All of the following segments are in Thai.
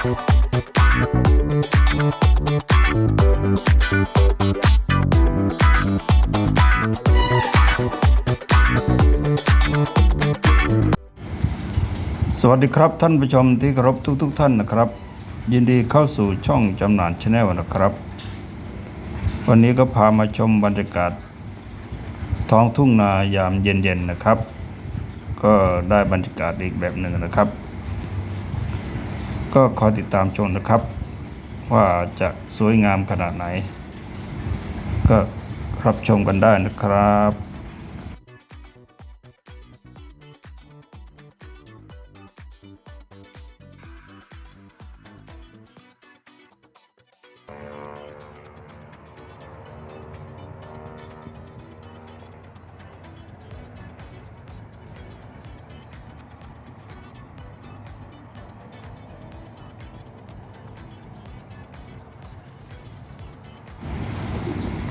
สวัสดีครับท่านผู้ชมที่เคารพทุกๆทท่านนะครับ ยินดีเข้าสู่ช่องจำหนานชาแนลนะครับ วันนี้ก็พามาชมบรรยากาศ ท้องทุ่งนายามเย็นๆนะครับ ก็ได้บรรยากาศอีกแบบหนึ่งนะครับ ก็คอยติดตามชมนะครับ ว่าจะสวยงามขนาดไหน ก็รับชมกันได้นะครับ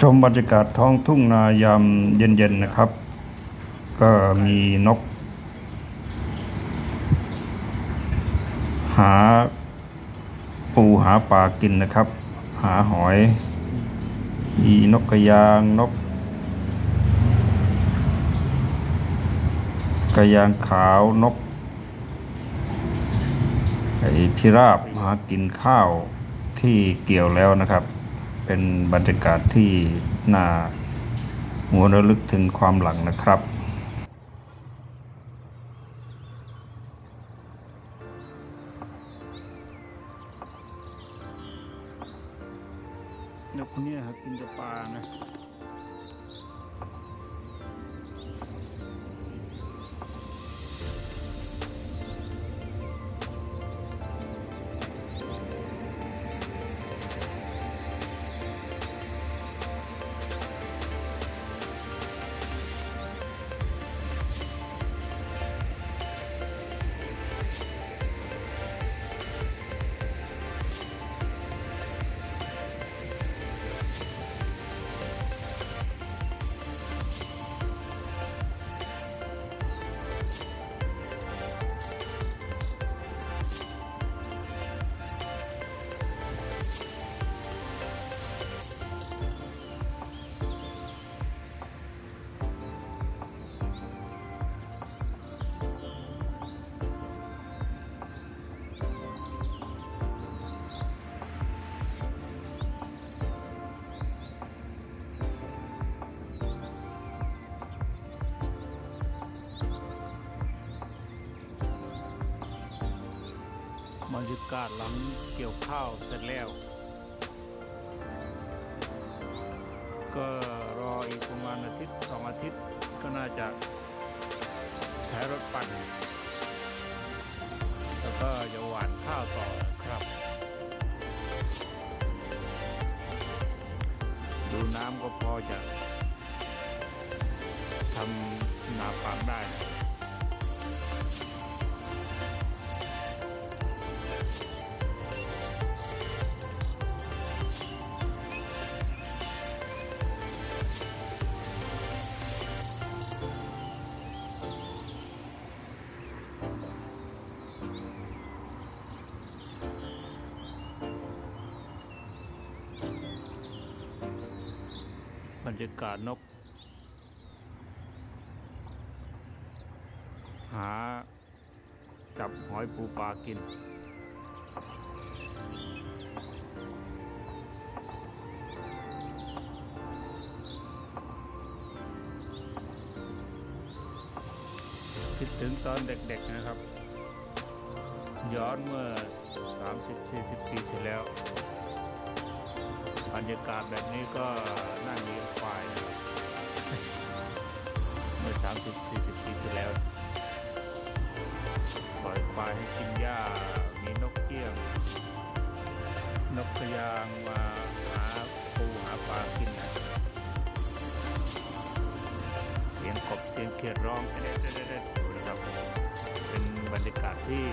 ชมบรรยากาศท้องทุ่งนายามเย็นๆนะครับ ก็มีนก หาปูหาปลากินนะครับ หาหอย มีนกกระยางนก กระยางขาวนกไอพิราบหากินข้าวที่เกี่ยวแล้วนะครับ เป็นบรรยากาศที่น่าหัวระลึกถึงความหลังนะครับนกคนนี้กินแต่ปลานะ บรรยากาศหลังเกี่ยวข้าวเสร็จแล้ว ก็รออีกประมาณอาทิตย์สองอาทิตย์ก็น่าจะใช้รถปั่น แล้วก็จะหวานข้าวต่อครับ ดูน้ำก็พอจะทำนาปังได้ บรรยากาศนก หาจับหอยปูปลากิน คิดถึงตอนเด็กๆนะครับ ย้อนเมื่อ 30-40 ปีที่แล้ว บรรยากาศแบบนี้ก็น่าเลี้ยงควายนะครับเมื่อ 30 40 ปีที่แล้วปล่อยควายให้กินหญ้ามีนกเกี้ยง นกกระยางมาหาปูหาปลากินนะเสียงกบเสียงเขียดร้องเด็ดเด็ดเด็ดดูนะครับเป็นบรรยากาศที่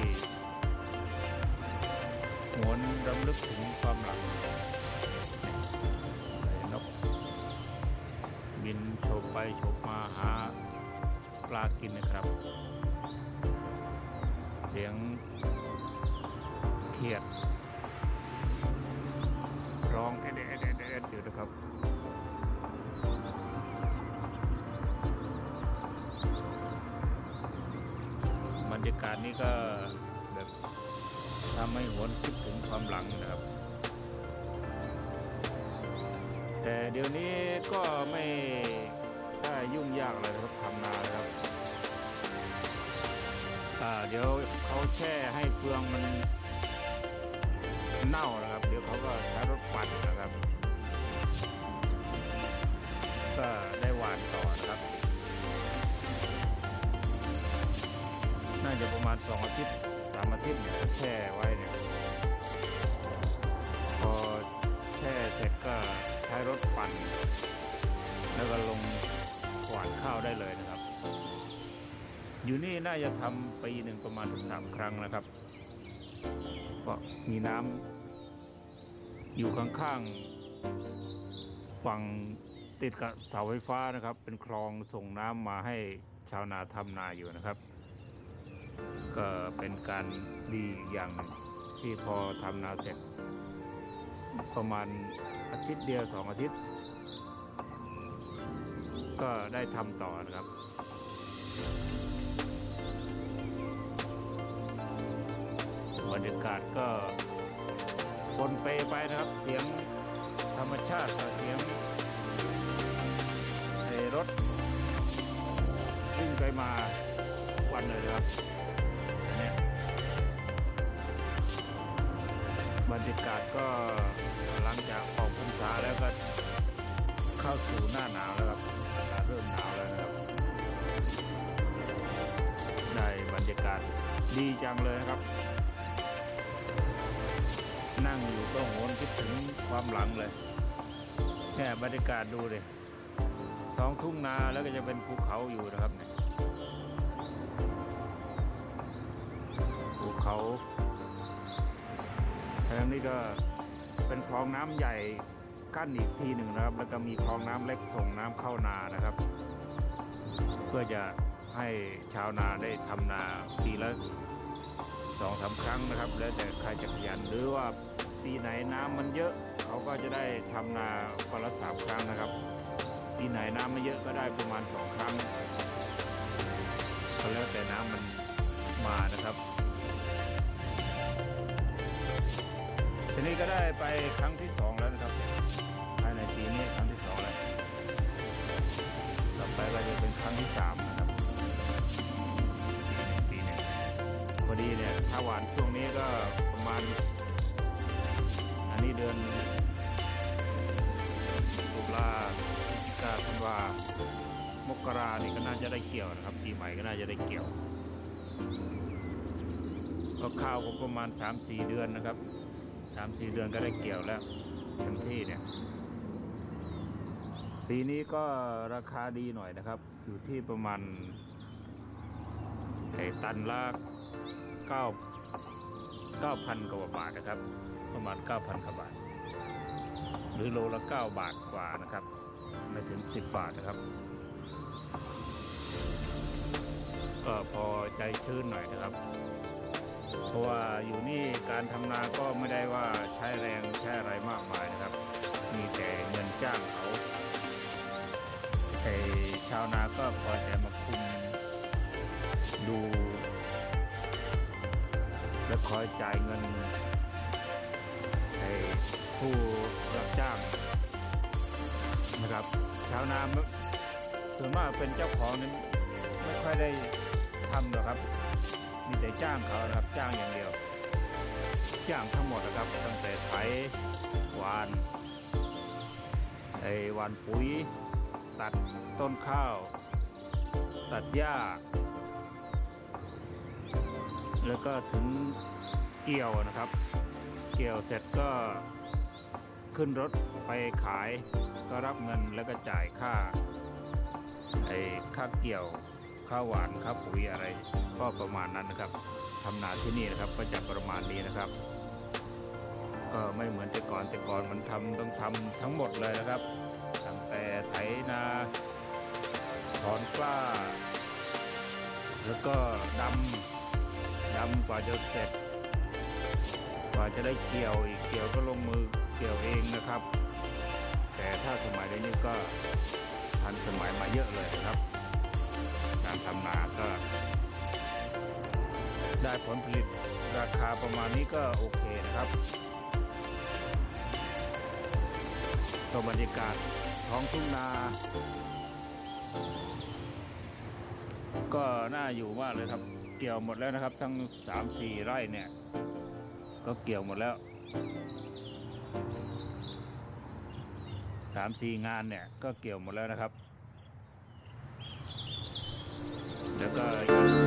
หวนรำลึกถึงความหลัง ไปโฉบมาหาปลากินนะครับ เสียงเขียดร้องเอ็ดเอ็ดเอ็ดเอ็ดอยู่นะครับบรรยากาศนี้ก็แบบทำให้หวนคิดถึงความหลังนะครับ แต่เดี๋ยวนี้ก็ไม่ ได้ยุ่งยากเลยนะครับทำนานะครับอ่าเดี๋ยวเขาแช่ให้เฟืองมันเน่านะครับ เดี๋ยวเขาก็ใช้รถปั่นนะครับ ก็ได้หวานต่อนะครับ น่าจะประมาณสองอาทิตย์สามอาทิตย์เนี่ยแช่ไว้เนี่ยพอแช่เสร็จก็ใช้รถปั่นแล้วก็ลงานข้าวได้เลยนะครับ อยู่นี่น่าจะทำปีหนึ่งประมาณถึงสามครั้งนะครับเพราะมีน้ำอยู่ข้างๆฝั่งติดกับเสาไฟฟ้านะครับ เป็นคลองส่งน้ำมาให้ชาวนาทำนาอยู่นะครับ ก็เป็นการดีอย่างที่พอทำนาเสร็จ ประมาณอาทิตย์เดียวสองอาทิตย์ ก็ได้ทำต่อนะครับบรรยากาศก็ปนเปไปนะครับ เสียงธรรมชาติกับเสียงรถวิ่งไปมาวันเลยนะครับนเนี้ยบรรยากาศก็หลังจากออกพรรษาแล้วก็เข้าสู่หน้าหนาวแล้วครับ เริ่มหนาวแล้วนะครับ ได้บรรยากาศดีจังเลยนะครับ นั่งอยู่ก็โหวนคิดถึงความหลังเลยเนี่บรรยากาศดูดิท้องทุ่งนาแล้วก็จะเป็นภูเขาอยู่นะครับเนี่ยภูเขาทางนี้ก็เป็นคลองน้ำใหญ่ กั้นอีกทีหนึ่งนะครับ แล้วก็มีคลองน้ำเล็กส่งน้ำเข้านานะครับ เพื่อจะให้ชาวนาได้ทำนาปีละสองสามครั้งนะครับ แล้วแต่ใครจะขยันหรือว่าปีไหนน้ำมันเยอะ เขาก็จะได้ทำนาวันละสามครั้งนะครับปีไหนน้ำไม่เยอะก็ได้ประมาณสองครั้งก็แล้วแต่น้ำมันมานะครับทีนี้ก็ได้ไปครั้งที่สองแล้วนะครับ ดือนตุลาพฤศจิกาธันวามกรานี่ก็น่าจะได้เกี่ยวนะครับปีใหม่ก็น่าจะได้เกี่ยวก็ข้าวก็ประมาณ 3-4 เดือนนะครับสามสี่เดือนก็ได้เกี่ยวแล้วเต็มที่เนี่ยปีนี้ก็ราคาดีหน่อยนะครับ อยู่ที่ประมาณไอตันละเก้า เก้าพันกว่าบาทนะครับ ประมาณเก้าพันกว่าบาท หรือโลละเก้าบาทกว่านะครับ ไม่ถึงสิบบาทนะครับ ก็พอใจชื้นหน่อยนะครับ เพราะว่าอยู่นี่การทำนาก็ไม่ได้ว่าใช้แรงใช้อะไรมากมายนะครับ มีแต่เงินจ้างเขาไอชาวนาก็คอยแต่มาคุมดูะคอยจ่ายเงินไอผู้รับจ้างนะครับ ชาวนาส่วนมากเป็นเจ้าของนั้นไม่ค่อยได้ทำหรอกครับ มีแต่จ้างเขานะครับจ้างอย่างเดียว จ้างทั้งหมดนะครับตั้งแต่ไถหวานไอหวานปุ๋ย ตัดต้นข้าว ตัดหญ้า แล้วก็ถึงเกี่ยวนะครับ เกี่ยวเสร็จก็ขึ้นรถไปขายก็รับเงินแล้วก็จ่ายค่าไอ้ค่าเกี่ยวค่าหวานค่าปุ๋ยอะไรก็ประมาณนั้นนะครับทำนาที่นี่นะครับก็จะประมาณนี้นะครับ ก็ไม่เหมือนแต่ก่อนแต่ก่อนมันทำต้องทำทั้งหมดเลยนะครับตั้งแต่ไถนาถอนกล้า แล้วก็ดำ ดำกว่าจะเสร็จ กว่าจะได้เกี่ยวอีกเกี่ยวก็ลงมือเกี่ยวเองนะครับ แต่ถ้าสมัยนี้ก็ทันสมัยมาเยอะเลยครับ การทำนาก็ได้ผลผลิตราคาประมาณนี้ก็โอเคนะครับก็บรรยากาศท้องทุ่งนา ก็น่าอยู่มากเลยครับ เกี่ยวหมดแล้วนะครับ ทั้งสามสี่ไร่เนี่ย ก็เกี่ยวหมดแล้วสามสี่งานเนี่ย ก็เกี่ยวหมดแล้วนะครับ แล้วก็